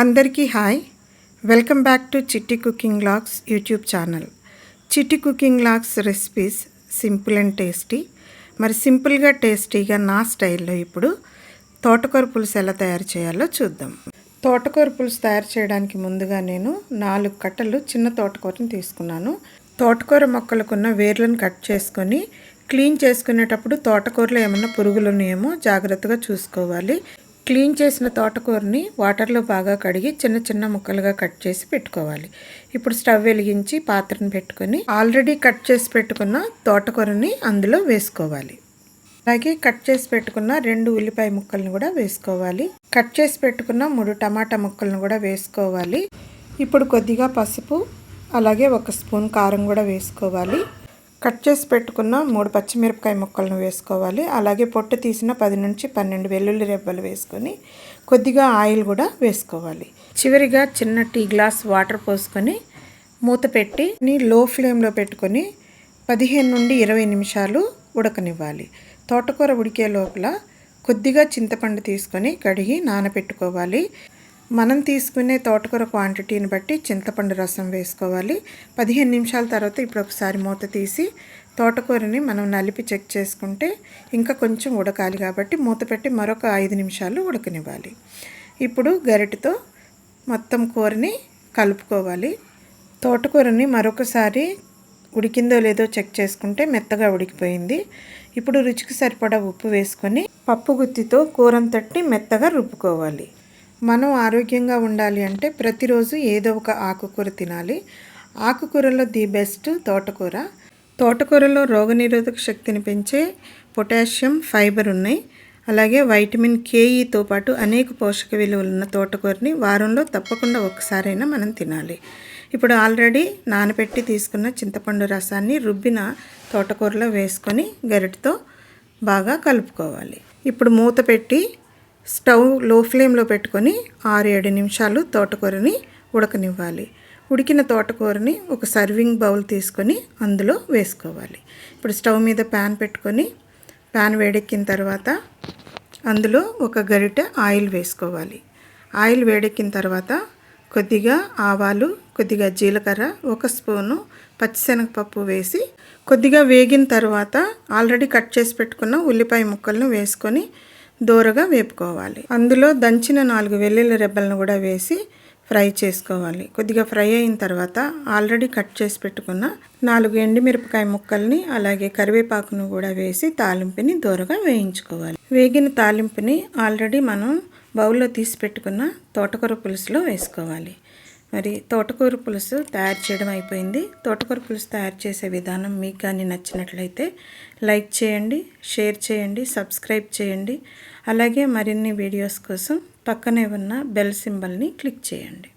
అందరికీ hi. Welcome back to Chitti cooking logs YouTube channel. Chitti cooking logs recipes simple and tasty. మరి సింపుల్గా టేస్టీగా నా స్టైల్లో ఇప్పుడు తోటకూర పులుసు ఎలా తయారు చేయాలో చూద్దాం. తోటకూర పులుసు తయారు చేయడానికి ముందుగా నేను నాలుగు కట్టలు చిన్న తోటకూరని తీసుకున్నాను. తోటకూర మొక్కలకున్న వేర్లను కట్ చేసుకొని క్లీన్ చేసుకునేటప్పుడు తోటకూరలో ఏమన్నా పురుగులు ఉన్నాయేమో జాగ్రత్తగా చూసుకోవాలి. క్లీన్ చేసిన తోటకూరని వాటర్లో బాగా కడిగి చిన్న చిన్న ముక్కలుగా కట్ చేసి పెట్టుకోవాలి. ఇప్పుడు స్టవ్ వెలిగించి పాత్రను పెట్టుకొని ఆల్రెడీ కట్ చేసి పెట్టుకున్న తోటకూరని అందులో వేసుకోవాలి. అలాగే కట్ చేసి పెట్టుకున్న రెండు ఉల్లిపాయ ముక్కలను కూడా వేసుకోవాలి. కట్ చేసి పెట్టుకున్న మూడు టమాటా ముక్కలను కూడా వేసుకోవాలి. ఇప్పుడు కొద్దిగా పసుపు అలాగే ఒక స్పూన్ కారం కూడా వేసుకోవాలి. కట్ చేసి పెట్టుకున్న మూడు పచ్చిమిరపకాయ ముక్కలను వేసుకోవాలి. అలాగే పొట్టు తీసిన పది నుంచి పన్నెండు వెల్లుల్లి రెబ్బలు వేసుకొని కొద్దిగా ఆయిల్ కూడా వేసుకోవాలి. చివరిగా చిన్న టీ గ్లాస్ వాటర్ పోసుకొని మూత పెట్టి లో ఫ్లేమ్లో పెట్టుకొని పదిహేను నుండి ఇరవై నిమిషాలు ఉడకనివ్వాలి. తోటకూర ఉడికే లోపల కొద్దిగా చింతపండు తీసుకొని కడిగి నానబెట్టుకోవాలి మనం తీసుకునే తోటకూర క్వాంటిటీని బట్టి చింతపండు రసం వేసుకోవాలి. పదిహేను నిమిషాల తర్వాత ఇప్పుడు ఒకసారి మూత తీసి తోటకూరని మనం నలిపి చెక్ చేసుకుంటే ఇంకా కొంచెం ఉడకాలి కాబట్టి మూత పెట్టి మరొక ఐదు నిమిషాలు ఉడకనివ్వాలి. ఇప్పుడు గరిటతో మొత్తం కూరని కలుపుకోవాలి. తోటకూరని మరొకసారి ఉడికిందో లేదో చెక్ చేసుకుంటే మెత్తగా ఉడికిపోయింది. ఇప్పుడు రుచికి సరిపడా ఉప్పు వేసుకొని పప్పు గుత్తితో కూరంతట్టి మెత్తగా రుబ్బుకోవాలి. మనం ఆరోగ్యంగా ఉండాలి అంటే ప్రతిరోజు ఏదో ఒక ఆకుకూర తినాలి. ఆకుకూరలో ది బెస్ట్ తోటకూర. తోటకూరలో రోగనిరోధక శక్తిని పెంచే పొటాషియం ఫైబర్ ఉన్నాయి. అలాగే వైటమిన్ కేఈతో పాటు అనేక పోషక విలువలు ఉన్న తోటకూరని వారంలో తప్పకుండా ఒక్కసారైనా మనం తినాలి. ఇప్పుడు ఆల్రెడీ నానబెట్టి తీసుకున్న చింతపండు రసాన్ని రుబ్బిన తోటకూరలో వేసుకొని గరిటతో బాగా కలుపుకోవాలి. ఇప్పుడు మూత పెట్టి స్టవ్లో ఫ్లేమ్లో పెట్టుకొని ఆరు ఏడు నిమిషాలు తోటకూరని ఉడకనివ్వాలి. ఉడికిన తోటకూరని ఒక సర్వింగ్ బౌల్ తీసుకొని అందులో వేసుకోవాలి. ఇప్పుడు స్టవ్ మీద ప్యాన్ పెట్టుకొని ప్యాన్ వేడెక్కిన తర్వాత అందులో ఒక గరిటె ఆయిల్ వేసుకోవాలి. ఆయిల్ వేడెక్కిన తర్వాత కొద్దిగా ఆవాలు కొద్దిగా జీలకర్ర ఒక స్పూను పచ్చిశనగపప్పు వేసి కొద్దిగా వేగిన తర్వాత ఆల్రెడీ కట్ చేసి పెట్టుకున్న ఉల్లిపాయ ముక్కలను వేసుకొని దోరగా వేపుకోవాలి. అందులో దంచిన నాలుగు వెల్లుల్లి రెబ్బలను కూడా వేసి ఫ్రై చేసుకోవాలి. కొద్దిగా ఫ్రై అయిన తర్వాత ఆల్రెడీ కట్ చేసి పెట్టుకున్న నాలుగు ఎండుమిరపకాయ ముక్కల్ని అలాగే కరివేపాకును కూడా వేసి తాలింపుని దూరగా వేయించుకోవాలి. వేగిన తాలింపుని ఆల్రెడీ మనం బౌల్లో తీసి పెట్టుకున్న తోటకూర పులుసులో వేసుకోవాలి. మరి తోటకూర పులుసు తయారు చేయడం అయిపోయింది. తోటకూర పులుసు తయారు చేసే విధానం మీకు కానీ నచ్చినట్లయితే లైక్ చేయండి షేర్ చేయండి సబ్స్క్రైబ్ చేయండి. అలాగే మరిన్ని వీడియోస్ కోసం పక్కనే ఉన్న బెల్ సింబల్ని క్లిక్ చేయండి.